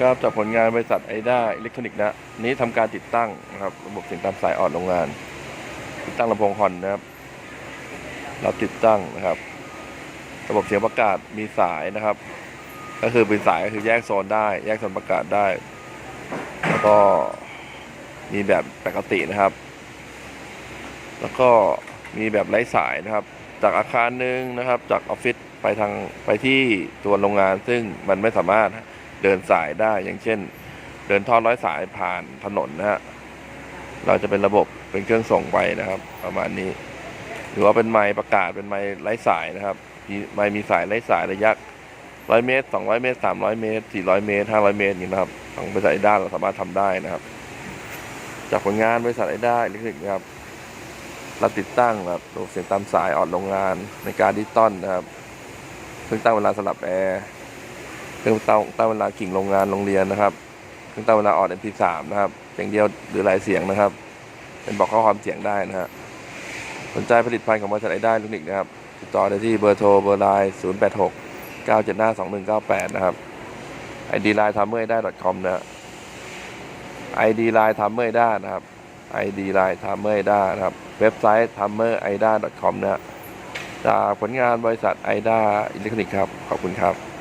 ครับจากผลงานบริษัทไอด้าอิเล็กทรอนิกส์นะนี้ทำการติดตั้งนะครับ ระบบเสียงตามสายออดโรงงาน ติดตั้งลำโพงฮอนนะครับ เราติดตั้งนะครับ ระบบเสียงประกาศมีสายนะครับ ก็คือเป็นสายก็คือแยกโซนได้ แยกโซนประกาศได้ แล้วก็มีแบบปกตินะครับ แล้วก็มีแบบไร้สายนะครับ จากอาคารหนึ่งนะครับ จากออฟฟิศไปทางไปที่ตัวโรงงาน ซึ่งมันไม่สามารถ เดินสายได้อย่างเช่น เดินท่อร้อยสายผ่านถนนนะฮะเราจะเป็นระบบเป็นเครื่องส่งไปนะครับ ประมาณนี้ หรือว่าเป็นไมค์ประกาศเป็นไมค์ไร้สายนะครับมีไมค์มีสายไร้สายระยะร้อยเมตรสองร้อยเมตรสามร้อยเมตรสี่ร้อยเมตรห้าร้อยเมตรนี้นะครับทางบริษัทไอด้าเราสามารถทำได้นะครับ จากผลงานบริษัทไอด้าอิเล็กทรอนิกนะครับเราติดตั้งแบบระบบเสียงตามสายออดโรงงานในการดิจิตอลนะครับเครื่งตั้งเวลาสลับแอร์ เครื่องตั้งตั้งเวลากิ่งโรงงานโรงเรียนนะครับเครื่องตั้งเวลาออด MP3 นะครับเสียงเดียวหรือหลายเสียงนะครับ เป็นบอกข้อความเสียงได้นะฮะสนใจผลิตภัณฑ์ของบริษัทไอด้าล็กนิกนะครับติดต่อได้ที่เบอร์โทรเบอร์ไลน์086 975 2198 นะครับ ID ไลน์ทำเมื่อได้ .com นะฮะ ID ไลน์ทำเมื่อได้นะครับ ID ไลน์ทำเมื่อได้นะครับ เว็บไซต์ t a m m e r i d a c o m นะฮะจากผลงานบริษัทไอด้าอิเล็กทรอนิกส์ครับ ขอบคุณครับ